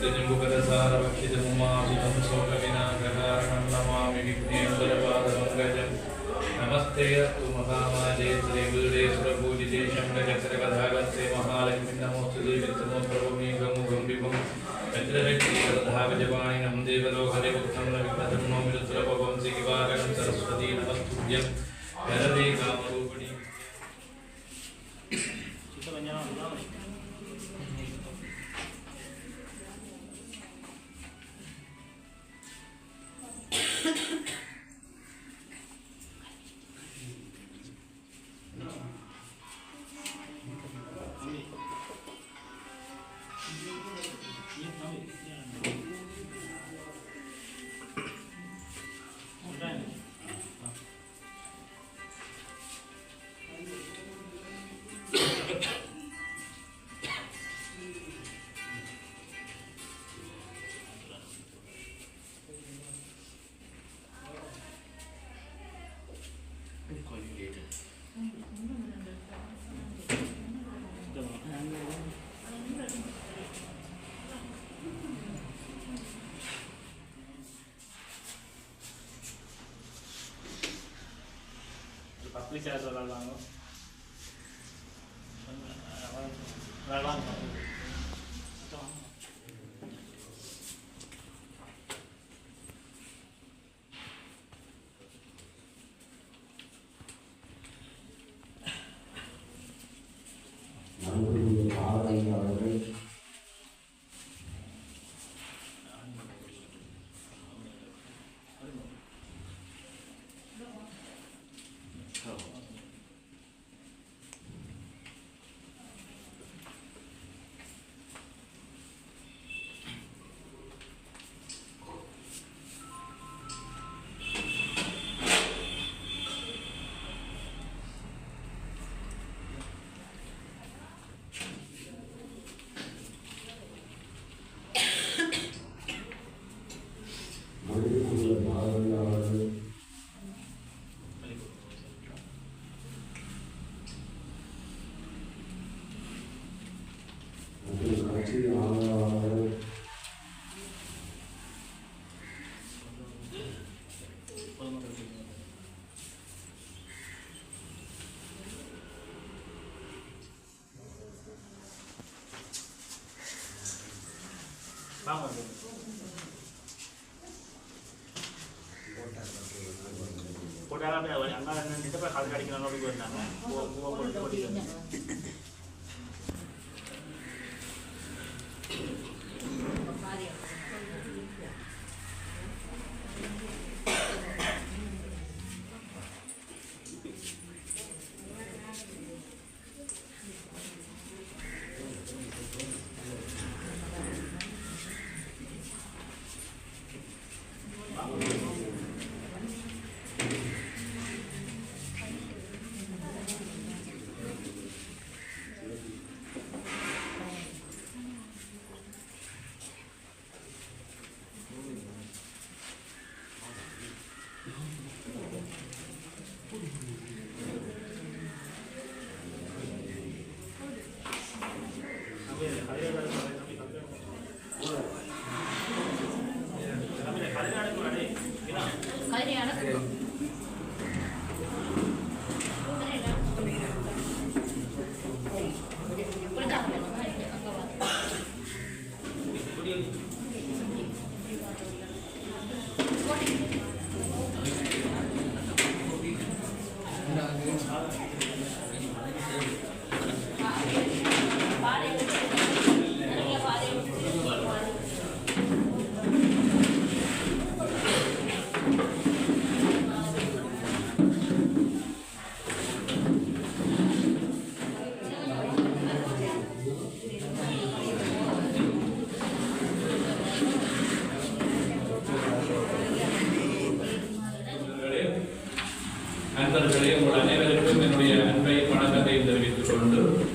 ुकरसारभक्षितमुमाभितं शोकविनाकरणं नमामि विघ्नेश्वरपादपङ्कजं नमस्ते अस्तु महामाजे श्रीगुरुदेश्वरपूजिते शङ्कचक्रकथागस्ते महालक्ष्मी नमोऽस्तु देवित्तमोप्रभुमेकमुखं विभुं यत्रवृत्तिकरधावजपाणिनं देवलोहदेवुत्थं न विपथं नो मिरुत्रपवं श्रीवाकं सरस्वती नमस्तुभ्यं हरदे कामरूपिणी। വിളിച്ചാൽ വെള്ളം വാങ്ങും വെള്ളം വാങ്ങും மற்றும் கட்சி ஆதரவாளர்கள் வாங்க போட்டாலும் அப்படியே அங்கே நின்று போய் கலந்து அடிக்கணும் அப்படி கொண்டு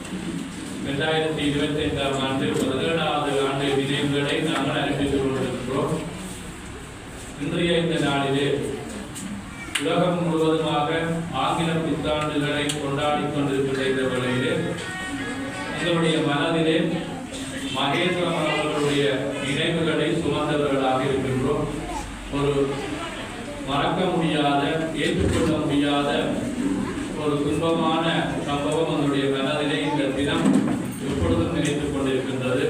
இரண்டாயிரத்தி இருபத்தி ஐந்தாம் ஆண்டு பதினேழாவது ஆண்டு நினைவுகளை நாங்கள் அறிவித்துக் கொண்டிருக்கிறோம். இன்றைய இந்த நாளிலே உலகம் முழுவதுமாக ஆங்கில புத்தாண்டுகளை கொண்டாடிக் கொண்டிருக்கின்ற இந்த வேளையிலே எங்களுடைய மனதிலே மகேஸ்வரன் அவர்களுடைய அவர்களுடைய நினைவுகளை சுமந்தவர்களாக இருக்கின்றோம். ஒரு மறக்க முடியாத ஏற்றுக்கொள்ள முடியாத ஒரு துன்பமான சம்பவம் நம்முடைய மனதிலே இந்த தினம் எப்பொழுதும் நினைத்துக் கொண்டிருக்கின்றது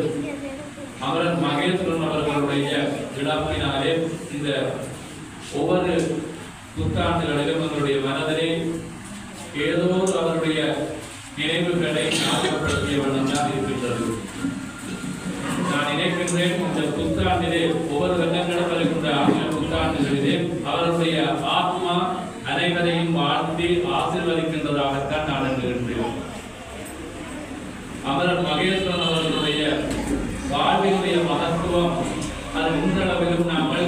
அமரன் மகேஸ்வரன் அவர்களுடைய விழாவினாலே இந்த ஒவ்வொரு புத்தாண்டுகளிலும் அவருடைய மனதிலே ஏதோ அவருடைய நினைவுகளை ஞாபகப்படுத்திய வண்ணம் தான் இருக்கின்றது. நான் நினைக்கின்றேன் இந்த புத்தாண்டிலே ஒவ்வொரு வருடங்களும் வருகின்ற ஆங்கில புத்தாண்டுகளிலே அவருடைய ஆத்மா அனைவரையும் வாழ்த்தி ஆசிர்வதிக்கின்றதாகத்தான் நான் எண்ணுகின்றேன் அமரர் மகேஸ்வரன் அவர்களுடைய வாழ்வினுடைய மகத்துவம் அது இன்றளவிலும் நாங்கள்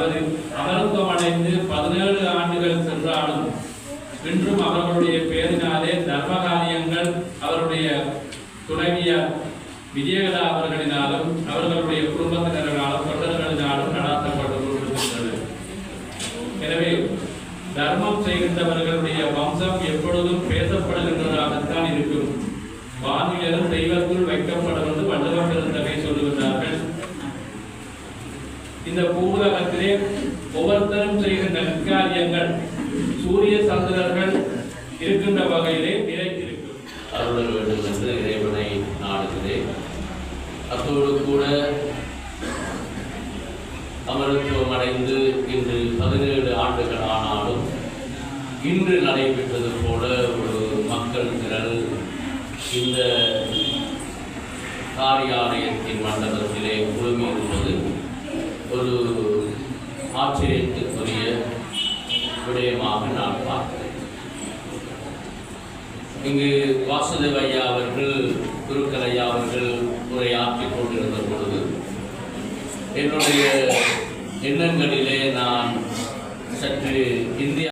அவர் அமரத்துவம் அடைந்து பதினேழு ஆண்டுகள் சென்றாலும் இன்றும் அவர்களுடைய பெயரினாலே தர்ம காரியங்கள் அவருடைய துணைவியார் விஜயகலா அவர்களினாலும் அவர்களுடைய குடும்பத்தினர்களாலும் தொண்டர்களினாலும் நடாத்தப்பட்டு கொண்டிருக்கின்றது எனவே தர்மம் செய்கின்றவர்களுடைய வம்சம் எப்பொழுதும் பேசப்படுகின்றதாகத்தான் இருக்கும். வானிலும் தெய்வத்துள் பேர் ஒவ்வொருத்தரும் செய்கின்ற நற்காரியங்கள். சூரிய சந்திரர்கள் இருக்கின்ற வகையிலே நிறைந்திருக்கும் அருள வேண்டும் என்று இறைவனை நாடுகிறேன். அத்தோடு கூட அமரத்துவம் அடைந்து இன்று பதினேழு ஆண்டுகள் ஆனாலும் இன்று நடைபெற்றது போல ஒரு மக்கள் திரள் இந்த காரியாலயத்தின் மண்டபத்திலே குழுமியிருப்பது ஒரு ஆச்சரியத்துக்குரிய விடயமாக நான் பார்க்கிறேன் இங்கு வாசுதேவ ஐயா அவர்கள் குருக்கள் ஐயா அவர்கள் உரையாற்றிக் கொண்டிருந்த பொழுது என்னுடைய எண்ணங்களிலே நான் சற்று இந்திய